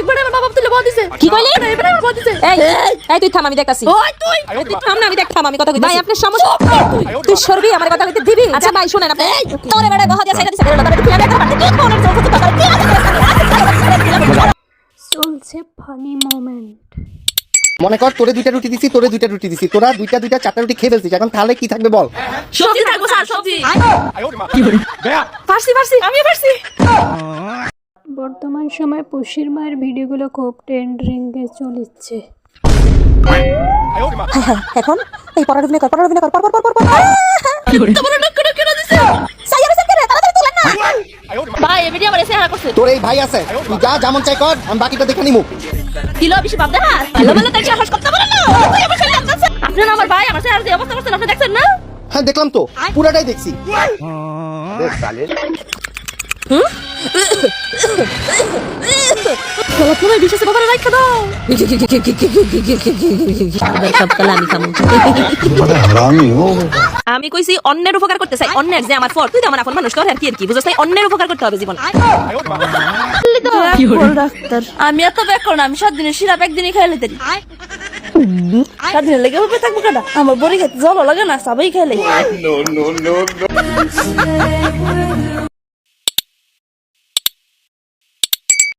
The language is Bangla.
একবার আমার বাবা তুলে বল দিছে। কি কইলি? এবার আমার বল দিছে। এই এই তুই থাম আমি দেখতাছি। ওই তুই! তুই থাম না আমি দেখ আমি কথা কইতাছি। ভাই আপনার সমস্যা তুই। সরবি আমার কথা কইতে দিবি? আচ্ছা ভাই শুনেন আপনি। তোরে বেড়া গহা দিয়া সাইডা দিছে বেড়া তুই আমি একটা পারতে ফোনের জন্য কথা কথা কি চলছে ফানি মোমেন্ট মনে কর তোরে দুইটা রুটি দিছি তোরে দুইটা রুটি দিছি। তোরা দুইটা দুইটা চারটা রুটি খেয়ে ফেলছিস। এখন তাহলে কি থাকবে বল? সবজি থাকব স্যার সবজি। আমি ফার্সি বর্তমান সময় পুষির মায়ের ভিডিওগুলো খুব ট্রেন্ডিংয়ে চলেছে এখন? এই পড়ার অভিনয় কর পড়ার অভিনয় কর পর পর পর পর ভাই এই ভিডিও আমার এসে হারা করছে। তোর এই ভাই আছে তুই যা যেমন চাই কর আমি বাকিটা দেখে নিমু। কিলো বেশি দেখা ভালো ভালো তাই সাহস করতে পারে না তুই আমার সাথে লাগতেছে আপনি না আমার ভাই আমার সাথে আর যে অবস্থা করছেন আপনি দেখছেন না? হ্যাঁ দেখলাম তো পুরাটাই দেখছি। গলা তোমায় বিশ্বাসে বাবারে রাখা দাও। সবকাল আমি খামু আমি কইছি অন্যের উপকার করতে চাই। অন্যের যে আমার ফর তুই আমার এখন মানুষ তোর আর কি আর কি? বুঝছ অন্যের উপকার করতে হবে জীবন। আমি এত ব্যাকরণ আমি সাত দিনের সিরাপ একদিনই খাই লেতে সাত দিনের লেগে হবে থাকব কাটা আমার বড়ি খেতে জল লাগে না সবাই খাইলে